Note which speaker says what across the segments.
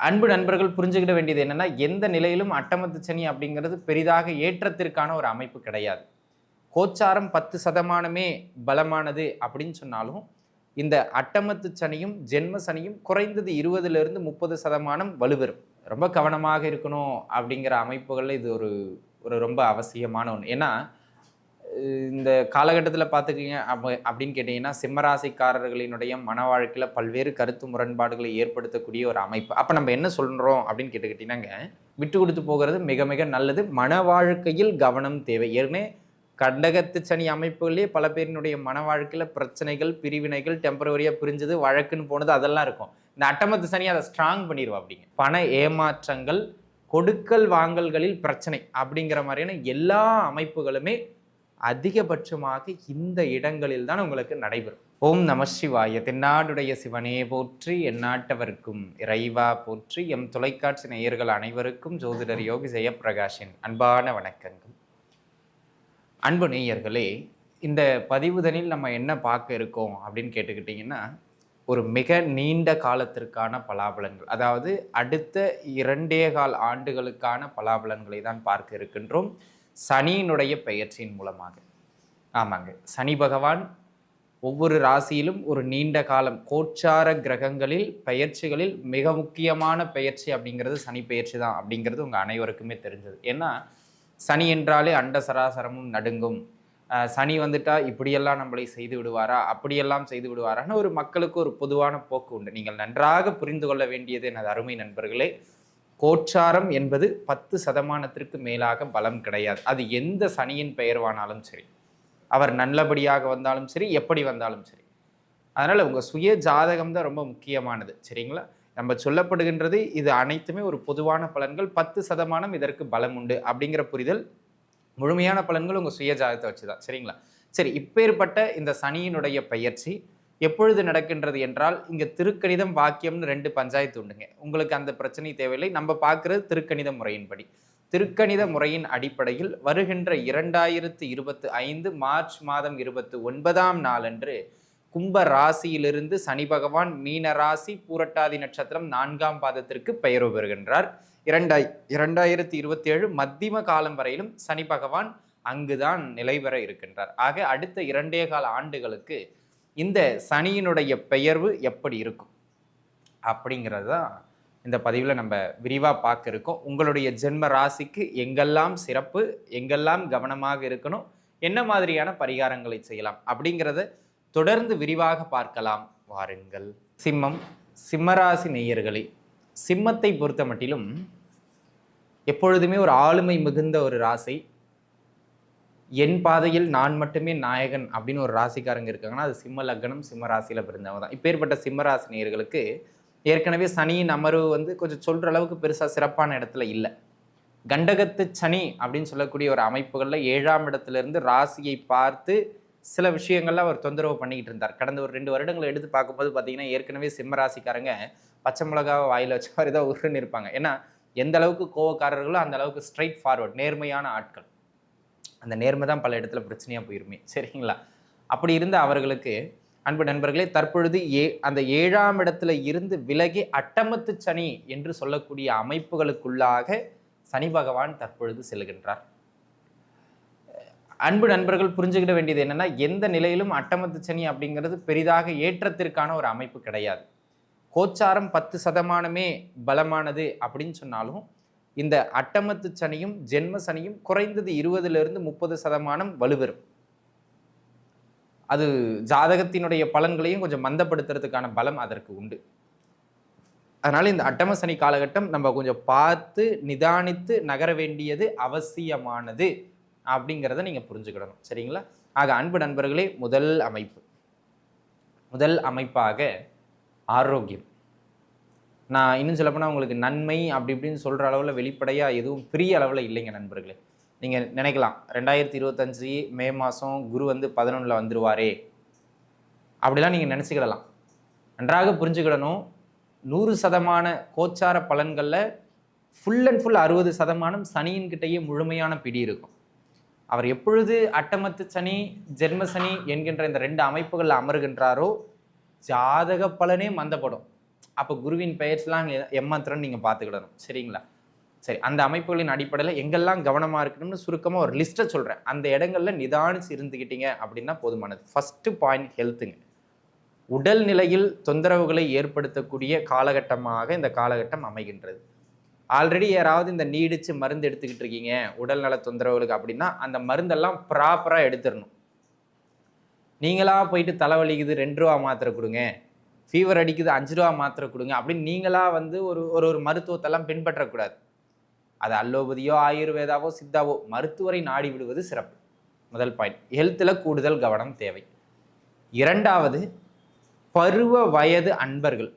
Speaker 1: அன்பு நண்பர்கள் புரிஞ்சுக்கிட வேண்டியது என்னன்னா எந்த நிலையிலும் அட்டமத்து சனி அப்படிங்கிறது பெரிதாக ஏற்றத்திற்கான ஒரு அமைப்பு கிடையாது. கோச்சாரம் பத்து சதமானமே பலமானது அப்படின்னு சொன்னாலும் இந்த அட்டமத்து சனியும் ஜென்ம சனியும் குறைந்தது இருபதுலேருந்து முப்பது சதமானம் வலுவெறும் ரொம்ப கவனமாக இருக்கணும் அப்படிங்கிற அமைப்புகளில் இது ஒரு ஒரு ரொம்ப அவசியமான ஒன்று ஏன்னா இந்த காலகட்டத்தில் பார்த்துக்கிங்க அப்ப அப்படின்னு கேட்டிங்கன்னா சிம்மராசிக்காரர்களினுடைய மன வாழ்க்கையில் பல்வேறு கருத்து முரண்பாடுகளை ஏற்படுத்தக்கூடிய ஒரு அமைப்பு. அப்போ நம்ம என்ன சொல்கிறோம் அப்படின்னு கேட்டுக்கிட்டீங்கன்னாங்க விட்டு கொடுத்து போகிறது மிக மிக நல்லது. மன வாழ்க்கையில் கவனம் தேவை. ஏற்கனவே கண்டகத்து சனி அமைப்புகளே பல பேரினுடைய மன வாழ்க்கையில் பிரச்சனைகள் பிரிவினைகள் டெம்பரவரியாக பிரிஞ்சது வழக்குன்னு போனது அதெல்லாம் இருக்கும். இந்த அட்டமத்து சனி அதை ஸ்ட்ராங் பண்ணிடுவா அப்படிங்க பண ஏமாற்றங்கள் கொடுக்கல் வாங்கல்களில் பிரச்சனை அப்படிங்கிற மாதிரியான எல்லா அமைப்புகளுமே அதிகபட்சமாக இந்த இடங்களில் தான் உங்களுக்கு நடைபெறும். ஓம் நம சிவாய. தென்னாடுடைய சிவனே போற்றி எந்நாட்டவர்க்கும் இறைவா போற்றி எம் தொலைக்காட்சி நேயர்கள் அனைவருக்கும் ஜோதிடர் யோகி ஜெயப்பிரகாஷின் அன்பான வணக்கங்கள். அன்பு நேயர்களே இந்த பதிவுதனில் நம்ம என்ன பார்க்க இருக்கோம் அப்படின்னு கேட்டுக்கிட்டிங்கன்னா ஒரு மிக நீண்ட காலத்திற்கான பலாபலன்கள். அதாவது அடுத்த இரண்டே கால் ஆண்டுகளுக்கான பலாபலன்களை தான் பார்க்க இருக்கின்றோம். சனியினுடைய பெயர்ச்சியின் மூலமாக. ஆமாங்க. சனி பகவான் ஒவ்வொரு ராசியிலும் ஒரு நீண்ட காலம் கோச்சார கிரகங்களில் பெயர்ச்சிகளில் மிக முக்கியமான பெயர்ச்சி அப்படிங்கிறது சனி பெயர்ச்சி தான் அப்படிங்கிறது உங்கள் அனைவருக்குமே தெரிஞ்சது. ஏன்னா சனி என்றாலே அண்ட சராசரமும் நடுங்கும். சனி வந்துட்டா இப்படியெல்லாம் நம்மளை செய்து விடுவாரா? அப்படியெல்லாம் செய்து விடுவாரான்னு ஒரு மக்களுக்கு ஒரு பொதுவான போக்கு உண்டு. நீங்கள் நன்றாக புரிந்து கொள்ள வேண்டியது எனது அருமை நண்பர்களே. கோச்சாரம் என்பது பத்து சதமானத்திற்கு மேலாக பலம் கிடையாது. அது எந்த சனியின் பெயர்வானாலும் சரி அவர் நல்லபடியாக வந்தாலும் சரி எப்படி வந்தாலும் சரி. அதனால் உங்கள் சுய ஜாதகம் தான் ரொம்ப முக்கியமானது சரிங்களா? நம்ம சொல்லப்படுகின்றது இது அனைத்துமே ஒரு பொதுவான பலன்கள் பத்து சதமானம் இதற்கு பலம் உண்டு அப்படிங்கிற புரிதல் முழுமையான பலன்கள் உங்கள் சுய ஜாதகத்தை வச்சு தான் சரிங்களா? சரி இப்பேற்பட்ட இந்த சனியினுடைய பயிற்சி எப்பொழுது நடக்கின்றது என்றால் இங்கே திருக்கணிதம் வாக்கியம்னு ரெண்டு பஞ்சாயத்து உண்டுங்க. உங்களுக்கு அந்த பிரச்சனை தேவையில்லை. நம்ம பார்க்குறது திருக்கணித முறையின்படி. திருக்கணித முறையின் அடிப்படையில் வருகின்ற இரண்டாயிரத்து இருபத்து ஐந்து மார்ச் மாதம் இருபத்து ஒன்பதாம் நாளன்று கும்ப ராசியிலிருந்து சனி பகவான் மீன ராசி பூரட்டாதி நட்சத்திரம் நான்காம் பாதத்திற்கு பெயர் பெறுகின்றார். இரண்டாய் இரண்டாயிரத்தி இருபத்தி ஏழு மத்தியம காலம் வரையிலும் சனி பகவான் அங்குதான் நிலை பெற இருக்கின்றார். ஆக அடுத்த இரண்டே கால ஆண்டுகளுக்கு இந்த சனியினுடைய பெயர்வு எப்படி இருக்கும்? அப்படிங்கிறது தான் இந்த பதிவில் நம்ம விரிவாக பார்க்க இருக்கோம். உங்களுடைய ஜென்ம ராசிக்கு எங்கெல்லாம் சிறப்பு எங்கெல்லாம் கவனமாக இருக்கணும் என்ன மாதிரியான பரிகாரங்களை செய்யலாம் அப்படிங்கிறத தொடர்ந்து விரிவாக பார்க்கலாம். வாருங்கள். சிம்மம் சிம்மராசி நேயர்களே சிம்மத்தை பொறுத்த மட்டிலும் எப்பொழுதுமே ஒரு ஆளுமை மிகுந்த ஒரு ராசி. என் பாதையில் நான் மட்டுமே நாயகன் அப்படின்னு ஒரு ராசிக்காரங்க இருக்காங்கன்னா அது சிம்ம லக்னம் சிம்ம ராசியில் பிறந்தவங்க தான். இப்பேற்பட்ட சிம்ம ராசி நேயர்களுக்கு ஏற்கனவே சனியின் அமர்வு வந்து கொஞ்சம் சொல்கிற அளவுக்கு பெருசாக சிறப்பான இடத்துல இல்லை. கண்டகத்து சனி அப்படின்னு சொல்லக்கூடிய ஒரு அமைப்புகளில் ஏழாம் இடத்துலேருந்து ராசியை பார்த்து சில விஷயங்கள்ல அவர் தொந்தரவு பண்ணிக்கிட்டு இருந்தார். கடந்த ஒரு ரெண்டு வருடங்களை எடுத்து பார்க்கும்போது பார்த்தீங்கன்னா ஏற்கனவே சிம்ம ராசிக்காரங்க பச்சை மிளகாவை வாயில் வச்ச மாதிரி தான் உருன்னு இருப்பாங்க. ஏன்னா எந்த அளவுக்கு கோவக்காரர்களோ அந்த அளவுக்கு ஸ்ட்ரைட் ஃபார்வர்ட் நேர்மையான ஆட்கள். அந்த நேர்மை தான் பல இடத்துல பிரச்சனையாக போயிருமே. சரிங்களா? அப்படி இருந்த அவர்களுக்கு அன்பு நண்பர்களே தற்பொழுது ஏ அந்த ஏழாம் இடத்துல இருந்து விலகி அட்டமத்து சனி என்று சொல்லக்கூடிய அமைப்புகளுக்குள்ளாக சனி பகவான் தற்பொழுது செல்கின்றார். அன்பு நண்பர்கள் புரிஞ்சுக்கிட வேண்டியது என்னன்னா எந்த நிலையிலும் அட்டமத்து சனி அப்படிங்கிறது பெரிதாக ஏற்றத்திற்கான ஒரு அமைப்பு கிடையாது. கோச்சாரம் பத்து சதமானமே பலமானது அப்படின்னு சொன்னாலும் இந்த அட்டமத்து சனியும் ஜென்ம சனியும் குறைந்தது இருபதுலேருந்து முப்பது சதமானம் வலுவெறும் அது ஜாதகத்தினுடைய பலன்களையும் கொஞ்சம் மந்தப்படுத்துறதுக்கான பலம் அதற்கு உண்டு. அதனால் இந்த அட்டம சனி காலகட்டம் நம்ம கொஞ்சம் பார்த்து நிதானித்து நகர வேண்டியது அவசியமானது அப்படிங்கிறத நீங்கள் புரிஞ்சுக்கிடணும். சரிங்களா? ஆக அன்பு நண்பர்களே முதல் அமைப்பு. முதல் அமைப்பாக ஆரோக்கியம். நான் இன்னும் சொல்லப்போனால் உங்களுக்கு நன்மை அப்படி இப்படின்னு சொல்கிற அளவில் வெளிப்படையாக எதுவும் பெரிய அளவில் இல்லைங்க நண்பர்களே. நீங்கள் நினைக்கலாம் ரெண்டாயிரத்தி இருபத்தஞ்சி மே மாதம் குரு வந்து பதினொன்றில் வந்துருவாரே. அப்படிலாம் நீங்கள் நினச்சிக்கிடலாம். நன்றாக புரிஞ்சுக்கிடணும். நூறு சதமான கோச்சார பலன்களில் ஃபுல் அண்ட் ஃபுல் அறுபது சதமானம் சனியின்கிட்டயே முழுமையான பிடி இருக்கும். அவர் எப்பொழுது அட்டமத்து சனி ஜென்ம சனி என்கின்ற இந்த ரெண்டு அமைப்புகளில் அமருகின்றாரோ ஜாதக பலனே மந்தப்படும். அப்போ குருவின் பெயர்ஸ்லாம் எம்மாத்திரம்னு நீங்கள் பார்த்துக்கிடணும் சரிங்களா? சரி அந்த அமைப்புகளின் அடிப்படையில் எங்கெல்லாம் கவனமாக இருக்கணும்னு சுருக்கமாக ஒரு லிஸ்ட்டை சொல்கிறேன் அந்த இடங்கள்ல நிதானிச்சு இருந்துக்கிட்டீங்க அப்படின்னா போதுமானது. ஃபஸ்ட்டு பாயிண்ட் ஹெல்த்துங்க உடல் நிலையில் தொந்தரவுகளை ஏற்படுத்தக்கூடிய காலகட்டமாக இந்த காலகட்டம் அமைகின்றது. ஆல்ரெடி யாராவது இந்த நீடிச்சு மருந்து எடுத்துக்கிட்டு இருக்கீங்க உடல்நல தொந்தரவுகளுக்கு அப்படின்னா அந்த மருந்தெல்லாம் ப்ராப்பராக எடுத்துடணும். நீங்களாக போயிட்டு தலைவலிக்குது ரெண்டு ரூபா மாத்திரை கொடுங்க. ஃபீவர் அடிக்குது அஞ்சு ரூபா மாத்திரை கொடுங்க அப்படின்னு நீங்களாக வந்து ஒரு ஒரு ஒரு மருத்துவத்தெல்லாம் பின்பற்றக்கூடாது. அது அல்லோபதியோ ஆயுர்வேதாவோ சித்தாவோ மருத்துவரை நாடி விடுவது சிறப்பு. முதல் பாயிண்ட் ஹெல்த்தில் கூடுதல் கவனம் தேவை. இரண்டாவது பருவ வயது அன்பர்கள்.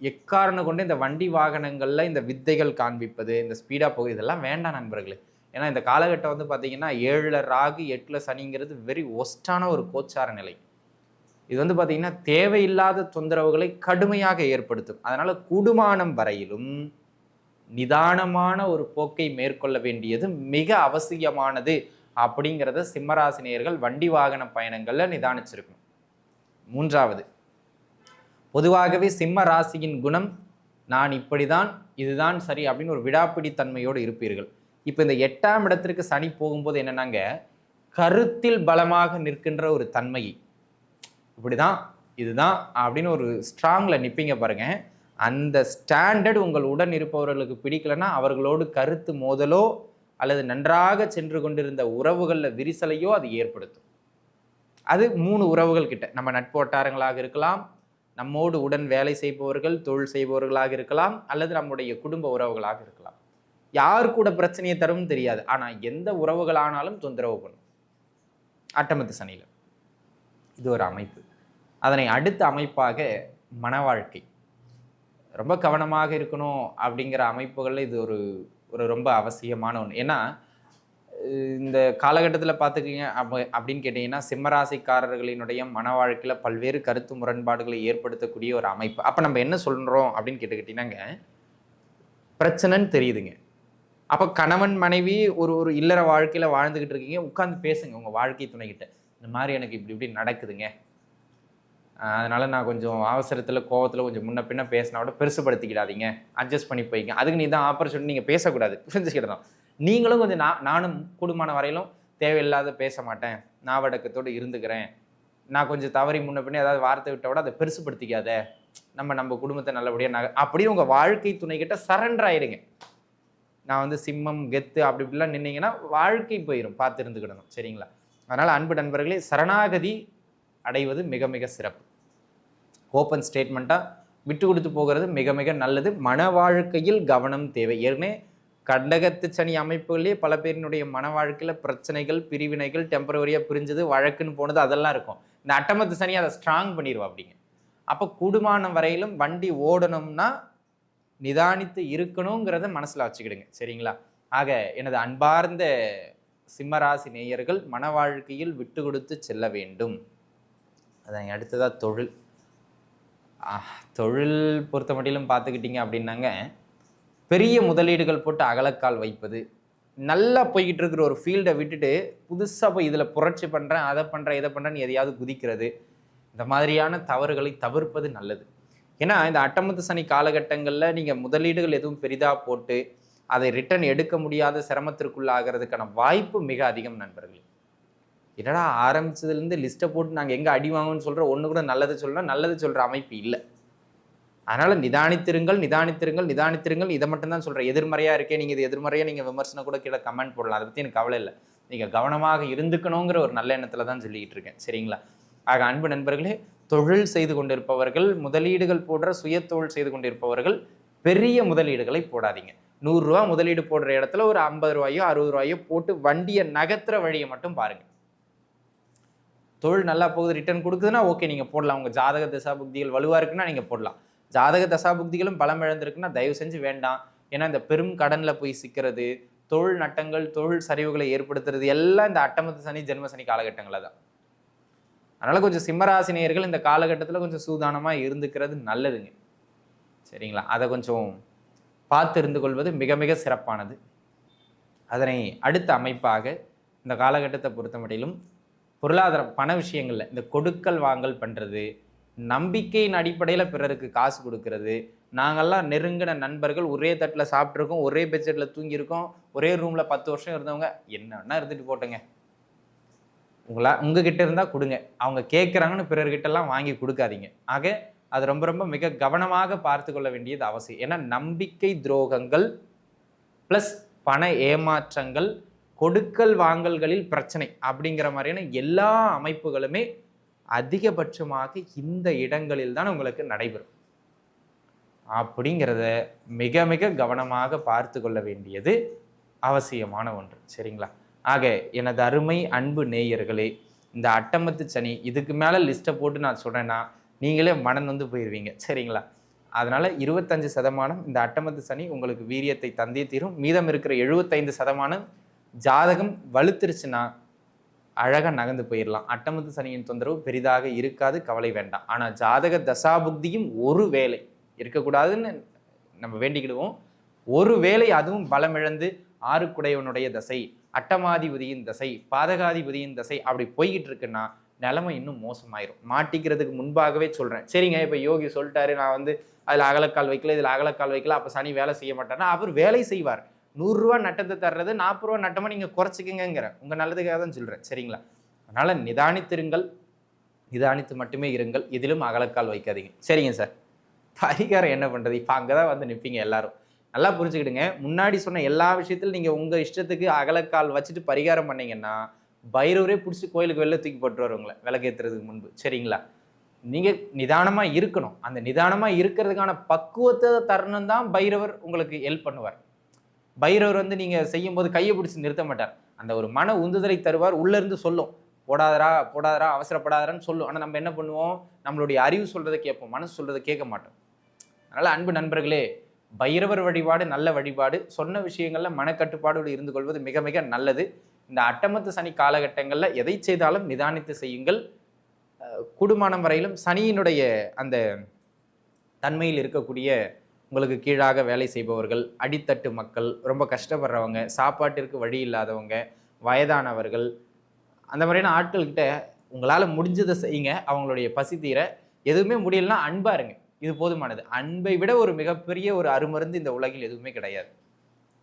Speaker 1: எக்காரணம் கொண்டு இந்த வண்டி வாகனங்களில் இந்த வித்தைகள் காண்பிப்பது இந்த ஸ்பீடாக போகுது இதெல்லாம் வேண்டாம் நண்பர்களே. ஏன்னா இந்த காலகட்டம் வந்து பார்த்திங்கன்னா ஏழில் ராகு எட்டில் சனிங்கிறது வெரி ஒஸ்டான ஒரு கோச்சார நிலை. இது வந்து பார்த்தீங்கன்னா தேவையில்லாத தொந்தரவுகளை கடுமையாக ஏற்படுத்தும். அதனால் கூடுமானம் வரையிலும் நிதானமான ஒரு போக்கை மேற்கொள்ள வேண்டியது மிக அவசியமானது அப்படிங்கிறத சிம்மராசினியர்கள் வண்டி வாகன பயணங்களில் நிதானிச்சிருக்கணும். மூன்றாவது பொதுவாகவே சிம்ம ராசியின் குணம் நான் இப்படிதான் இதுதான் சரி அப்படின்னு ஒரு விடாப்பிடி தன்மையோடு இருப்பீர்கள். இப்போ இந்த எட்டாம் இடத்திற்கு சனி போகும்போது என்னென்னாங்க கருத்தில் பலமாக நிற்கின்ற ஒரு தன்மையை இப்படி தான் இதுதான் அப்படின்னு ஒரு ஸ்ட்ராங்கில் நிற்பீங்க பாருங்க. அந்த ஸ்டாண்டர்ட் உங்கள் உடன் இருப்பவர்களுக்கு பிடிக்கலன்னா அவர்களோடு கருத்து மோதலோ அல்லது நன்றாக சென்று கொண்டிருந்த உறவுகளில் விரிசலையோ அது ஏற்படுத்தும். அது மூணு உறவுகள் கிட்ட. நம்ம நட்பு வட்டாரங்களாக இருக்கலாம் நம்மோடு உடன் வேலை செய்பவர்கள் தொழில் செய்பவர்களாக இருக்கலாம் அல்லது நம்முடைய குடும்ப உறவுகளாக இருக்கலாம். யார் கூட பிரச்சனையை தரும் தெரியாது. ஆனால் எந்த உறவுகளானாலும் தொந்தரவு பண்ணும். அட்டமத்து சனியில். இது ஒரு அமைப்பு. அதனை அடுத்த அமைப்பாக மன வாழ்க்கை ரொம்ப கவனமாக இருக்கணும் அப்படிங்கிற அமைப்புகளில் இது ஒரு ஒரு ரொம்ப அவசியமான ஒன்று ஏன்னா இந்த காலகட்டத்தில் பார்த்துக்கிங்க அப்போ அப்படின்னு கேட்டிங்கன்னா சிம்மராசிக்காரர்களினுடைய மன வாழ்க்கையில் பல்வேறு கருத்து முரண்பாடுகளை ஏற்படுத்தக்கூடிய ஒரு அமைப்பு. அப்போ நம்ம என்ன சொல்கிறோம் அப்படின்னு கேட்டுக்கிட்டிங்கன்னாங்க பிரச்சனைன்னு தெரியுதுங்க. அப்போ கணவன் மனைவி ஒரு ஒரு இல்லற வாழ்க்கையில் வாழ்ந்துக்கிட்டு இருக்கீங்க உட்காந்து பேசுங்க உங்கள் வாழ்க்கை துணைக்கிட்ட இந்த மாதிரி எனக்கு இப்படி இப்படி நடக்குதுங்க. அதனால் நான் கொஞ்சம் அவசரத்தில் கோவத்தில் கொஞ்சம் முன்ன பின்ன பேசினா கூட பெருசுப்படுத்திக்கிடாதீங்க அட்ஜஸ்ட் பண்ணி போய்ங்க. அதுக்கு நீ தான் ஆப்பர்ச்சுனிட்டி நீங்கள் பேசக்கூடாது. புரிஞ்சுக்கிட்டதான் நீங்களும் கொஞ்சம் நான் நானும் கூடுமான வரையிலும் தேவையில்லாத பேச மாட்டேன். நாவடக்கத்தோடு இருந்துக்கிறேன். நான் கொஞ்சம் தவறி முன்ன பின்னே ஏதாவது வார்த்தை விட்ட விட அதை பெருசுப்படுத்திக்காத நம்ம நம்ம குடும்பத்தை நல்லபடியாக நக அப்படியே உங்கள் வாழ்க்கை துணைக்கிட்ட சரண்டர் ஆயிடுங்க நான் வந்து சிம்மம் கெத்து அப்படி இப்படிலாம் நின்னீங்கன்னா வாழ்க்கை போயிடும் பார்த்து இருந்துக்கிடணும். சரிங்களா? அதனால் அன்பு நண்பர்களே சரணாகதி அடைவது மிக மிக சிறப்பு. ஓப்பன் ஸ்டேட்மெண்ட்டாக விட்டு கொடுத்து போகிறது மிக மிக நல்லது. மன வாழ்க்கையில் கவனம் தேவை. ஏற்கனவே கண்டகத்து சனி அமைப்புகளே பல பேரினுடைய மன வாழ்க்கையில் பிரச்சனைகள் பிரிவினைகள் டெம்பரவரியாக பிரிஞ்சது வழக்குன்னு போனது அதெல்லாம் இருக்கும். இந்த அட்டமத்து சனி அதை ஸ்ட்ராங் பண்ணிடுவோம் அப்படிங்க. அப்போ கூடுமான வரையிலும் வண்டி ஓடணும்னா நிதானித்து இருக்கணுங்கிறத மனசில் வச்சுக்கிடுங்க. சரிங்களா? ஆக எனது அன்பார்ந்த சிம்மராசி நேயர்கள் மன வாழ்க்கையில் விட்டு கொடுத்து செல்ல வேண்டும். அதன் அடுத்ததாக தொழில். தொழில் பொறுத்த மட்டிலும் பார்த்துக்கிட்டிங்க அப்படின்னாங்க. பெரிய முதலீடுகள் போட்டு அகலக்கால் வைப்பது. நல்லா போய்கிட்டு இருக்கிற ஒரு ஃபீல்டை விட்டுட்டு புதுசாக போய் இதில் புரட்சி பண்ணுறேன் அதை பண்ணுறேன் இதை பண்ணுறேன்னு எதையாவது குதிக்கிறது. இந்த மாதிரியான தவறுகளை தவிர்ப்பது நல்லது. ஏன்னா இந்த அட்டமத்து சனி காலகட்டங்களில் நீங்கள் முதலீடுகள் எதுவும் பெரிதாக போட்டு அதை ரிட்டர்ன் எடுக்க முடியாத சிரமத்திற்குள்ளாகிறதுக்கான வாய்ப்பு மிக அதிகம் நண்பர்கள். என்னடா ஆரம்பிச்சதுலேருந்து லிஸ்ட்டை போட்டு நாங்கள் எங்கே அடி வாங்கணும்னு சொல்கிற ஒன்று கூட நல்லது சொல்கிறோம் நல்லது சொல்கிற அமைப்பு இல்லை. அதனால் நிதானித்திருங்கள் நிதானித்திருங்கள் நிதானித்திருங்கள். இதை மட்டும்தான் சொல்கிறேன் எதிர்மறையாக இருக்கே நீங்கள் இது எதிர்மறையாக நீங்கள் விமர்சனம் கூட கீழே கமெண்ட் போடலாம். அதை பற்றி எனக்கு கவலை இல்லை. நீங்கள் கவனமாக இருந்துக்கணுங்கிற ஒரு நல்ல எண்ணத்தில் தான் சொல்லிக்கிட்டு இருக்கேன். சரிங்களா? ஆக அன்பு நண்பர்களே தொழில் செய்து கொண்டிருப்பவர்கள் முதலீடுகள் போடுற சுய தொழில் செய்து கொண்டிருப்பவர்கள் பெரிய முதலீடுகளை போடாதீங்க. நூறுரூவா முதலீடு போடுற இடத்துல ஒரு ஐம்பது ரூபாயோ அறுபது ரூபாயோ போட்டு வண்டியை நகர்த்துற வழியை மட்டும் பாருங்கள் தொழில் நல்லா போகுது ரிட்டர்ன் கொடுக்குதுன்னா ஓகே நீங்கள் போடலாம். உங்கள் ஜாதக தசா புக்திகள் வலுவாக இருக்குன்னா நீங்கள் போடலாம். ஜாதக தசாபுக்திகளும் பலம் இழந்திருக்குன்னா தயவு செஞ்சு வேண்டாம். ஏன்னா இந்த பெரும் கடனில் போய் சிக்கிறது தொழில் நட்டங்கள் தொழில் சரிவுகளை ஏற்படுத்துறது எல்லாம் இந்த அட்டமத்து சனி ஜென்ம சனி காலகட்டங்களில் தான். அதனால் கொஞ்சம் சிம்மராசினியர்கள் இந்த காலகட்டத்தில் கொஞ்சம் சூதானமாக இருந்துக்கிறது நல்லதுங்க. சரிங்களா? அதை கொஞ்சம் பார்த்து இருந்து கொள்வது மிக மிக சிறப்பானது. அதனை அடுத்த அமைப்பாக இந்த காலகட்டத்தை பொறுத்த மட்டிலும் பொருளாதார பண விஷயங்களில் இந்த கொடுக்கல் வாங்கல் பண்ணுறது நம்பிக்கையின் அடிப்படையில் பிறருக்கு காசு கொடுக்கறது நாங்கள்லாம் நெருங்கின நண்பர்கள் ஒரே தட்டில் சாப்பிட்ருக்கோம் ஒரே பெட்ஷீட்டில் தூங்கியிருக்கோம் ஒரே ரூமில் பத்து வருஷம் இருந்தவங்க என்னன்னா இருந்துட்டு போட்டோங்க. உங்களா உங்ககிட்ட இருந்தால் கொடுங்க. அவங்க கேட்குறாங்கன்னு பிறர்கிட்டலாம் வாங்கி கொடுக்காதீங்க. ஆக அது ரொம்ப ரொம்ப மிக கவனமாக பார்த்து கொள்ள வேண்டியது அவசியம். ஏன்னா நம்பிக்கை துரோகங்கள் ப்ளஸ் பண ஏமாற்றங்கள் கொடுக்கல் வாங்கல்களில் பிரச்சனை அப்படிங்கிற மாதிரியான எல்லா அமைப்புகளுமே அதிகபட்சமாக இந்த இடங்களில் தான் உங்களுக்கு நடைபெறும். அப்படிங்கிறத மிக மிக கவனமாக பார்த்து கொள்ள வேண்டியது அவசியமான ஒன்று. சரிங்களா? ஆக எனது அருமை அன்பு நேயர்களே இந்த அட்டமத்து சனி இதுக்கு மேலே லிஸ்ட்டை போட்டு நான் சொன்னேன்னா நீங்களே மனம் வந்து போயிடுவீங்க சரிங்களா? அதனால் இருபத்தஞ்சு சதமானம் இந்த அட்டமத்து சனி உங்களுக்கு வீரியத்தை தந்தே தீரும். மீதம் இருக்கிற எழுபத்தைந்து சதமானம் ஜாதகம் வலுத்துருச்சுன்னா அழகாக நகர்ந்து போயிடலாம் அட்டமத்து சனியின் தொந்தரவு பெரிதாக இருக்காது கவலை வேண்டாம். ஆனால் ஜாதக தசாபுக்தியும் ஒரு வேலை இருக்கக்கூடாதுன்னு நம்ம வேண்டிக்கிடுவோம். ஒரு வேளை அதுவும் பலமிழந்து ஆறுக்குடையவனுடைய தசை அட்டமாதிபதியின் தசை பாதகாதிபதியின் தசை அப்படி போய்கிட்டு இருக்குன்னா நிலைமை இன்னும் மோசமாயிரும். மாட்டிக்கிறதுக்கு முன்பாகவே சொல்கிறேன் சரிங்க இப்போ யோகி சொல்லிட்டாரு நான் வந்து அதில் அகலக்கால் வைக்கல இதில் அகலக்கால் வைக்கல அப்போ சனி வேலை செய்ய மாட்டேன்னா அவர் வேலை செய்வார். நூறுரூவா நட்டத்தை தர்றது நாற்பது ரூபா நட்டமாக நீங்கள் குறைச்சிக்கங்கிறேன் உங்கள் நல்லதுக்காக தான் சொல்கிறேன் சரிங்களா? அதனால் நிதானித்திருங்கள். நிதானித்து மட்டுமே இருங்கள். இதிலும் அகலக்கால் வைக்காதீங்க. சரிங்க சார். பரிகாரம் என்ன பண்ணுறது இப்போ அங்கே தான் வந்து நிற்பீங்க எல்லாரும். நல்லா புரிஞ்சுக்கிடுங்க. முன்னாடி சொன்ன எல்லா விஷயத்திலும் நீங்கள் உங்கள் இஷ்டத்துக்கு அகலக்கால் வச்சுட்டு பரிகாரம் பண்ணீங்கன்னா பைரவரே பிடிச்சி கோயிலுக்கு வெளில தூக்கி போட்டுருவார் உங்களை விளக்கேற்றுறதுக்கு முன்பு. சரிங்களா? நீங்கள் நிதானமாக இருக்கணும். அந்த நிதானமாக இருக்கிறதுக்கான பக்குவத்தை தருணம் தான் பைரவர் உங்களுக்கு ஹெல்ப் பண்ணுவார். பைரவர் வந்து நீங்கள் செய்யும்போது கையை பிடிச்சி நிறுத்த மாட்டார். அந்த ஒரு மன உந்துதலை தருவார் உள்ளேருந்து சொல்லும். போடாதரா போடாதரா அவசரப்படாதரான்னு சொல்லும். ஆனால் நம்ம என்ன பண்ணுவோம்? நம்மளுடைய அறிவு சொல்கிறத கேட்போம் மனசு சொல்கிறத கேட்க மாட்டோம். அதனால் அன்பு நண்பர்களே பைரவர் வழிபாடு நல்ல வழிபாடு. சொன்ன விஷயங்களில் மனக்கட்டுப்பாடோடு இருந்து கொள்வது மிக மிக நல்லது. இந்த அட்டமத்து சனி காலகட்டங்களில் எதை செய்தாலும் நிதானித்து செய்யுங்கள். குடுமானம் வரையிலும் சனியினுடைய அந்த தன்மையில் இருக்கக்கூடிய உங்களுக்கு கீழாக வேலை செய்பவர்கள் அடித்தட்டு மக்கள் ரொம்ப கஷ்டப்படுறவங்க சாப்பாட்டிற்கு வழி இல்லாதவங்க வயதானவர்கள் அந்த மாதிரியான ஆட்கள்கிட்ட உங்களால் முடிஞ்சதை செய்யுங்க. அவங்களுடைய பசி தீர எதுவுமே முடியலன்னா அன்பாக இருங்க. இது போதுமானது. அன்பை விட ஒரு மிகப்பெரிய ஒரு அருமருந்து இந்த உலகில் எதுவுமே கிடையாது.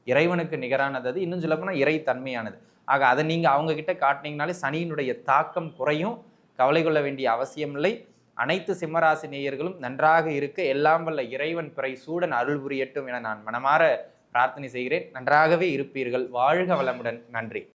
Speaker 1: இறைவனுக்கு நிகரானது அது. இன்னும் சொல்லப்போனால் இறை தன்மையானது. ஆக அதை நீங்கள் அவங்க கிட்ட காட்டினீங்கனாலே சனியினுடைய தாக்கம் குறையும். கவலை கொள்ள வேண்டிய அவசியம் இல்லை அனைத்து சிம்மராசி நேயர்களும் நன்றாக இருக்க எல்லாம் வல்ல இறைவன் பிறை சூடன் அருள் புரியட்டும் என நான் மனமாற பிரார்த்தனை செய்கிறேன். நன்றாகவே இருப்பீர்கள். வாழ்க வளமுடன். நன்றி.